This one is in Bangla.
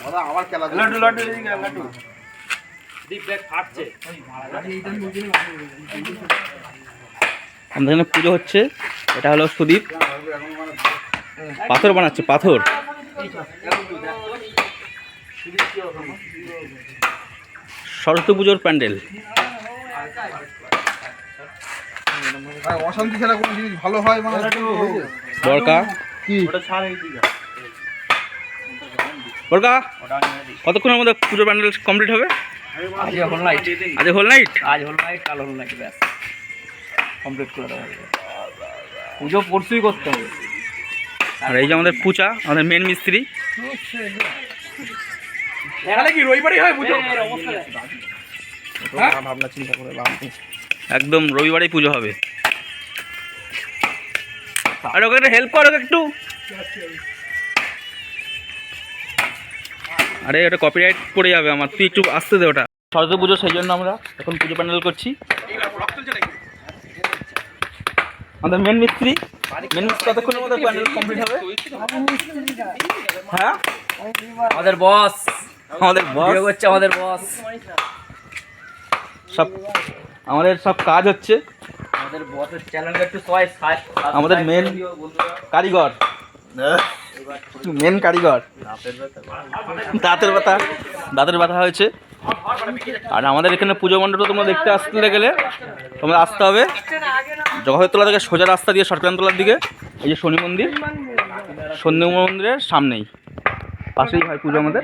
দাদা আবার খেলা লাড্ডু লাড্ডু এদিকে লাড্ডু। দীপ দেখ ফাটছে। আমাদের এখানে পুজো হচ্ছে এটা হলো সুদীপ। পাথর বানাচ্ছে পাথর। সরস্বতী পুজোর প্যান্ডেল। অশান্তি খেলা কোনো জিনিস ভালো হয় মানে বরকা। কি ওটা ছাড় কতক্ষণের মধ্যে পুজোর প্যান্ডেল কমপ্লিট হবে? আজ হোল নাইট আজ হোল নাইট আজ হোল নাইট কাল হোল নাইট ব্যাস। কমপ্লিট করে দেওয়া হবে পুজো পরশুই করতে হবে। আর এই যে আমাদের পূজা আমাদের মেন মিস্ত্রি। কি রবিবারই হয় পুজো? ভাবনা চিন্তা করে একদম রবিবারেই পুজো হবে। আর ওকে একটা হেল্প করো একটু। আরে ওটা কপিরাইট পড়ে যাবে আমার। তুই একটু আসতে দে ওটা। সরস্বতী পুজো সেই জন্য আমরা এখন পুজো প্যান্ডেল করছি। আমাদের মেন মিস্ত্রি। মেন মিস্ত্রি কতক্ষণের মধ্যে প্যান্ডেল কমপ্লিট হবে? হ্যাঁ? আমাদের বস আমাদের বস হচ্ছে আমাদের বস সব আমাদের সব কাজ হচ্ছে। আমাদের বসের চ্যানেলটা একটু সবাই সাব- আমাদের মেন কারিগর। মেন কারিগর। দাঁতের ব্যথা। দাঁতের ব্যথা হয়েছে। আর আমাদের এখানে পুজো মণ্ডপটা তোমরা দেখতে আসতে গেলে তোমরা আসতে হবে। জগহরতলা থেকে সোজা রাস্তা দিয়ে সরকারতলার দিকে, এই যে শনি মন্দির। শনি মন্দিরের সামনেই। পাশেই হয় পুজো আমাদের।